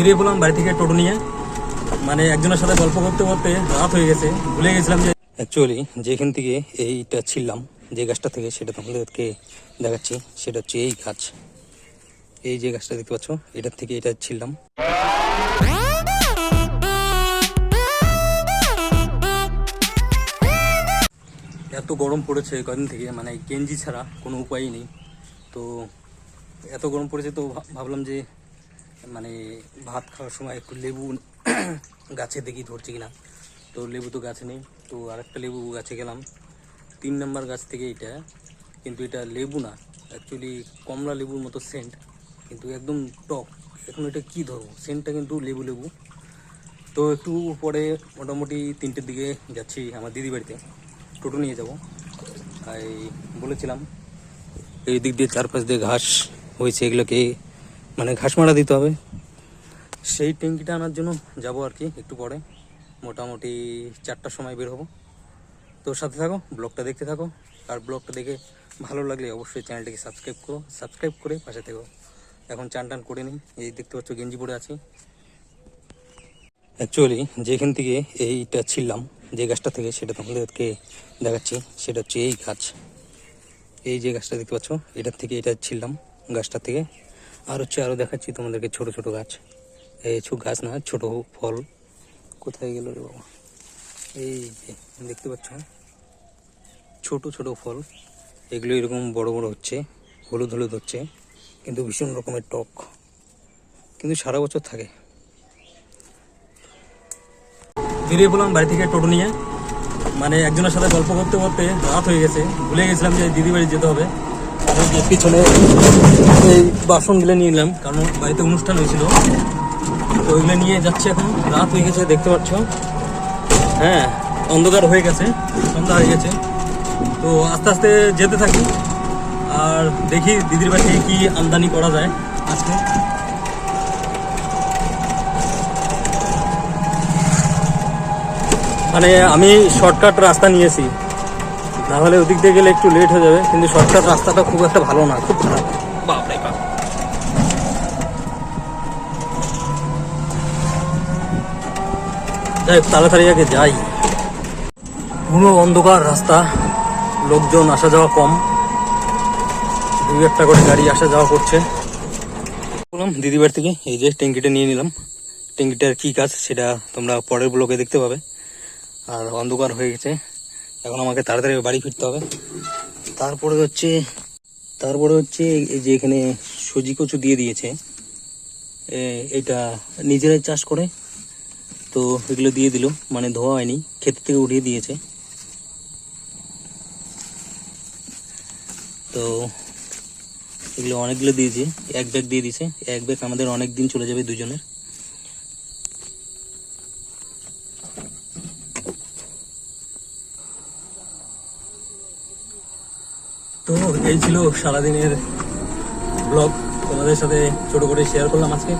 বেরিয়ে পড়লাম বাড়ি থেকে টোটো নিয়ে। মানে একজনের সাথে গল্প করতে করতে রাত হয়ে গেছে ভুলে গেছিলাম যে অ্যাকচুয়ালি যেখান থেকে এইটা ছিললাম যে গাছটা থেকে সেটা তোমাদেরকে দেখাচ্ছি সেটা হচ্ছে এই গাছ। এই যে গাছটা দেখতে পাচ্ছ এটার থেকে এটা ছিললাম এত গরম পড়েছে কদিন থেকে মানে গেঞ্জি ছাড়া কোনো উপায়ই নেই। তো এত গরম পড়েছে তো ভাবলাম যে মানে ভাত খাওয়ার সময় একটু লেবু গাছে দেখি ধরছে কিনা। তো লেবু তো গাছে নেই, তো আরেকটা লেবু গাছে গেলাম। তিন নম্বর গাছ থেকে এটা, কিন্তু এটা লেবু না। অ্যাকচুয়ালি কমলা লেবুর মতো সেন্ট কিন্তু একদম টক। এখন এটা কি ধরবো? সেন্টটা কিন্তু লেবু লেবু। তো একটু পরে মোটামুটি তিনটের দিকে যাচ্ছি আমার দিদি বাড়িতে। টোটো নিয়ে যাব। এই বলেছিলাম, এই দিক দিয়ে চারপাশ দিয়ে ঘাস হয়েছে, এগুলোকে মানে ঘাস মারা দিতে হবে। সেই ট্যাঙ্কিটা আনার জন্য যাব আর কি একটু পরে। মোটামুটি চারটার সময় বের হব। তো সাথে থাকো, ব্লগটা দেখতে থাকো। আর ব্লগটা দেখে ভালো লাগলে অবশ্যই চ্যানেলটিকে সাবস্ক্রাইব করো। সাবস্ক্রাইব করে পাশে থেকো। এখন চান টান করে নিই। এই দেখতে পাচ্ছ গেঞ্জি পরে আছি। অ্যাকচুয়ালি যেখান থেকে এইটা ছিললাম যে গাছটা থেকে সেটা তোমাদেরকে দেখাচ্ছি, সেটা হচ্ছে এই গাছ। এই যে গাছটা দেখতে পাচ্ছ, এটার থেকে এটা ছিললাম গাছটা থেকে। আর হচ্ছে আরও দেখাচ্ছি তোমাদেরকে ছোট ছোট গাছ। এই ছো গাছ না, ছোট ফল। কোথায় গেল রে বাবা? এই যে, দেখতে পাচ্ছ? ছোট ছোট ফল। এগুলো এরকম বড় বড় হচ্ছে, হলুদ হলুদ হচ্ছে, কিন্তু ভীষণ রকমের টক। কিন্তু সারা বছর থাকে। বেরিয়ে পড়লাম বাড়ি থেকে টোটো নিয়ে। মানে একজনের সাথে গল্প করতে করতে রাত হয়ে গেছে। ভুলে গেছিলাম যে দিদি বাড়ি যেতে হবে। ওই যে পিছনে এই বাসনগুলো নিয়ে নিলাম, কারণ বাড়িতে অনুষ্ঠান হয়েছিল। তো ওইগুলো নিয়ে যাচ্ছে এখন। রাত হয়ে গেছে, দেখতে পাচ্ছ। হ্যাঁ অন্ধকার হয়ে গেছে, সন্ধ্যা হয়ে গেছে। তো আস্তে আস্তে যেতে থাকি। আর দেখি দিদির বাড়ি থেকে কি আমদানি করা যায় আজকে। মানে আমি শর্টকাট রাস্তা নিয়েছি। না হলে ওদিক দিয়ে গেলে একটু লেট হয়ে যাবে কিন্তু শর্টকাট রাস্তাটা খুব একটা ভালো না খুব খারাপ। বাপরে বাপ। যাই তাড়াতাড়ি আগে যাই। পুরো অন্ধকার রাস্তা লোকজন আসা যাওয়া কম। দুই একটা করে গাড়ি আসা যাওয়া করছে। বললাম দিদিবার থেকে এই যে ট্যাঙ্কিটা নিয়ে নিলাম। ট্যাঙ্কিটার কি কাজ সেটা তোমরা পরের ব্লকে দেখতে পাবে। আর অন্ধকার হয়ে গেছে। এখন আমাকে তাড়াতাড়ি বাড়ি ফিরতে হবে। তারপরে হচ্ছে তারপরে হচ্ছে যে এখানে সজি কচু দিয়ে দিয়েছে এটা নিজেরাই চাষ করে, তো এগুলো দিয়ে দিল মানে ধোয়া হয়নি, ক্ষেত থেকে উঠিয়ে দিয়েছে। তো এগুলো অনেকগুলো দিয়েছে, এক ব্যাগ দিয়ে দিয়েছে, এক ব্যাগ আমাদের অনেক দিন চলে যাবে দুজনের। তো এই ছিল সারাদিনের ব্লগ তোমাদের সাথে ছোট করে শেয়ার করলাম আজকে।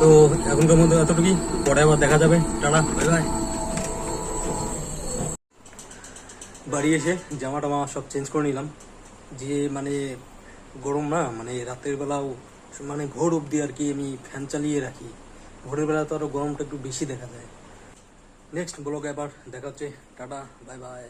তো এখনকার মধ্যে এতটুকুই। পরে আবার দেখা যাবে। টাটা বাই বাই বাড়ি এসে জামা টামা সব চেঞ্জ করে নিলাম। যে মানে গরম না মানে রাতের বেলাও মানে ভোর অবধি আর কি আমি ফ্যান চালিয়ে রাখি। ভোরের বেলা তো আরও গরমটা একটু বেশি দেখা যায়। নেক্সট ব্লগে আবার দেখা হচ্ছে। Tata bye bye